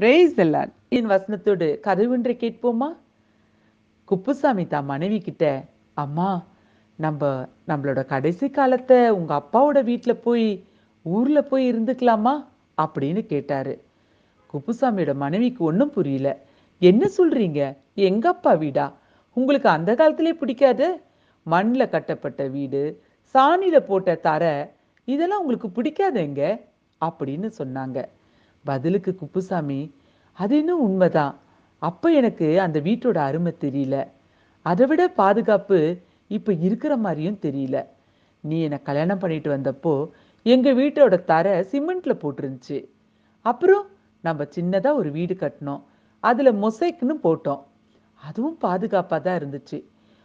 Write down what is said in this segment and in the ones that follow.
Brace எல்லாம் என் வசனத்தோடு கதை ஒன்றை கேட்போமா? குப்புசாமி தான் மனைவி கிட்ட அம்மா நம்ம நம்மளோட கடைசி காலத்தை உங்கள் அப்பாவோட வீட்டில் போய் ஊரில் போய் இருந்துக்கலாமா? அப்படின்னு கேட்டாரு. குப்புசாமியோட மனைவிக்கு ஒன்றும் புரியல. என்ன சொல்றீங்க? எங்க அப்பா வீடா? உங்களுக்கு அந்த காலத்திலே பிடிக்காது? மண்ணில் கட்டப்பட்ட வீடு சாணியில் போட்ட தரை இதெல்லாம் உங்களுக்கு பிடிக்காதுங்க அப்படின்னு சொன்னாங்க. பதிலுக்கு குப்புசாமி அது இன்னும் உண்மைதான். அப்போ எனக்கு அந்த வீட்டோட அருமை தெரியல. அதை விட பாதுகாப்பு இப்போ இருக்கிற மாதிரியும் தெரியல. நீ என்னை கல்யாணம் பண்ணிட்டு வந்தப்போ எங்கள் வீட்டோட தரை சிமெண்ட்டில் போட்டிருந்துச்சு. அப்புறம் நம்ம சின்னதாக ஒரு வீடு கட்டினோம். அதில் மொசைக்குன்னு போட்டோம். அதுவும் பாதுகாப்பாக தான் இருந்துச்சு.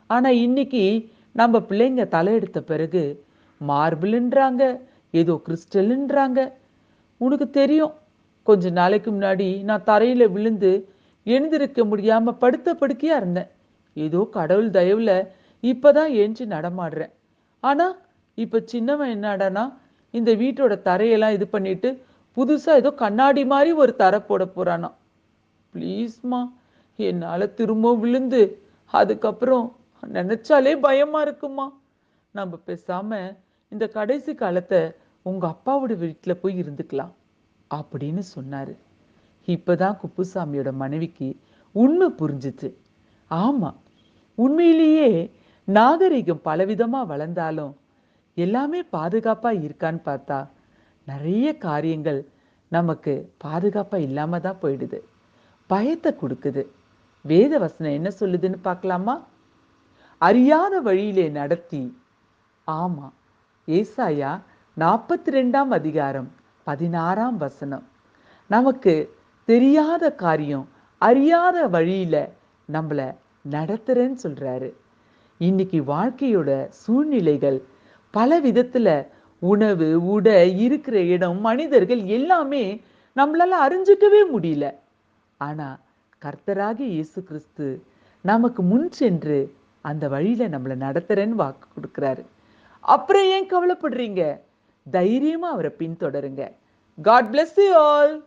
ஆனால் இன்னைக்கு நம்ம பிள்ளைங்க தலையெடுத்த பிறகு மார்பிள்ன்றாங்க ஏதோ கிறிஸ்டல்ன்றாங்க. உனக்கு தெரியும் கொஞ்ச நாளைக்கு முன்னாடி நான் தரையில விழுந்து எழுந்திருக்க முடியாம படுத்த படுக்கையா இருந்தேன். ஏதோ கடவுள் தயவுல இப்பதான் ஏஞ்சி நடமாடுறேன். ஆனா இப்ப சின்னவன் என்னடானா இந்த வீட்டோட தரையெல்லாம் இது பண்ணிட்டு புதுசா ஏதோ கண்ணாடி மாதிரி ஒரு தரை போட போறானா. ப்ளீஸ்மா என்னால திரும்பவும் விழுந்து அதுக்கப்புறம் நினைச்சாலே பயமா இருக்குமா? நம்ம பேசாம இந்த கடைசி காலத்தை உங்க அப்பாவோட வீட்டில் போய் இருந்துக்கலாம். அப்படின்னு சொன்னார். இப்போதான் குப்புசாமியோட மனைவிக்கு உண்மை புரிஞ்சுச்சு ஆமாம் உண்மையிலேயே நாகரிகம் பலவிதமாக வளர்ந்தாலும் எல்லாமே பாதுகாப்பாக இருக்கான்னு பார்த்தா நிறைய காரியங்கள் நமக்கு பாதுகாப்பாக இல்லாமல் தான் போயிடுது. பயத்தை கொடுக்குது. வேத வசனம் என்ன சொல்லுதுன்னு பார்க்கலாமா? அறியாத வழியிலே நடத்தி. ஆமாம் ஏசாயா நாற்பத்தி ரெண்டாம் அதிகாரம் பதினாறாம் வசனம். நமக்கு தெரியாத காரியம் அறியாத வழியில நம்மள நடத்துறேன்னு சொல்றாரு. இன்னைக்கு வாழ்க்கையோட சூழ்நிலைகள் பல விதத்துல உணவு உடை இருக்கிற இடம் மனிதர்கள் எல்லாமே நம்மளால அறிஞ்சிக்கவே முடியல. ஆனா கர்த்தராகி இயேசு கிறிஸ்து நமக்கு முன் சென்று அந்த வழியில நம்மளை நடத்துறேன்னு வாக்கு கொடுக்குறாரு. அப்புறம் ஏன் கவலைப்படுறீங்க? தைரியமா அவரை பின்தொடருங்க. God bless you all